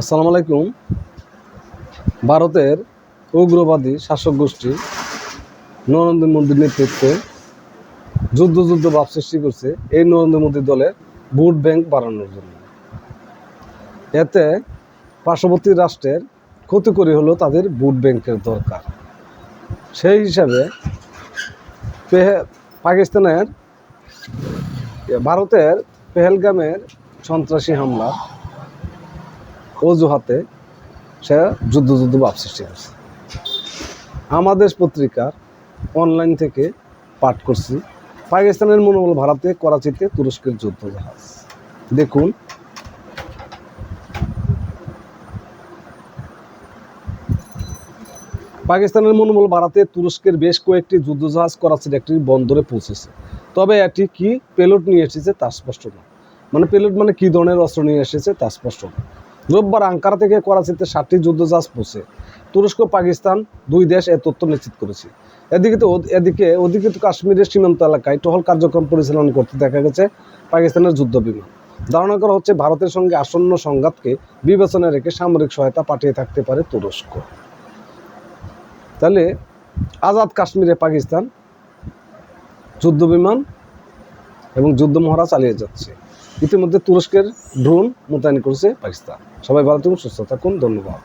আসসালামু আলাইকুম। ভারতের উগ্রবাদী শাসক গোষ্ঠী নরেন্দ্র মোদীর নেতৃত্বে যুদ্ধ যুদ্ধ ভাব সৃষ্টি করছে এই নরেন্দ্র মোদী দলের ভোট ব্যাংক বাড়ানোর জন্য। এতে পার্শ্ববর্তী রাষ্ট্রের ক্ষতি করে হলো তাদের ভোট ব্যাংকের দরকার। সেই হিসাবে পাকিস্তানের ভারতের পেহেলগামের সন্ত্রাসী হামলা অজুহাতে সে যুদ্ধ যুদ্ধ ভাব সৃষ্টি করছে। আমাদের পত্রিকার অনলাইন থেকে পাঠ করছি। পাকিস্তানের মনোবল ভারতে, করাচিতে তুরস্কের যুদ্ধ জাহাজ। দেখুন, পাকিস্তানের মনোবল ভারতে তুরস্কের বেশ কয়েকটি যুদ্ধজাহাজ করাচির একটি বন্দরে পৌঁছেছে। তবে এটি কি পেলোড নিয়ে এসেছে তা স্পষ্ট না মানে পেলট মানে কি ধরনের অস্ত্র নিয়ে এসেছে তা স্পষ্ট না রোববার আঙ্কারা থেকে করাচিতে ষাটটি যুদ্ধজাহাজ পৌঁছে। তুরস্ক, পাকিস্তান দুই দেশ এ তথ্য নিশ্চিত করেছে। এদিকে তো, এদিকে অধিকৃত কাশ্মীরের সীমান্ত এলাকায় টহল কার্যক্রম পরিচালনা করতে দেখা গেছে পাকিস্তানের যুদ্ধ বিমান। ধারণা করা হচ্ছে ভারতের সঙ্গে আসন্ন সংঘাতকে বিবেচনায় রেখে সামরিক সহায়তা পাঠিয়ে থাকতে পারে তুরস্ক। তাহলে আজাদ কাশ্মীরে পাকিস্তান যুদ্ধ বিমান এবং যুদ্ধ মহড়া চালিয়ে যাচ্ছে। ইতিমধ্যে তুরস্কের ড্রোন মোতায়েন করেছে পাকিস্তান। সবাই ভালো থাকুন সুস্থ থাকুন ধন্যবাদ।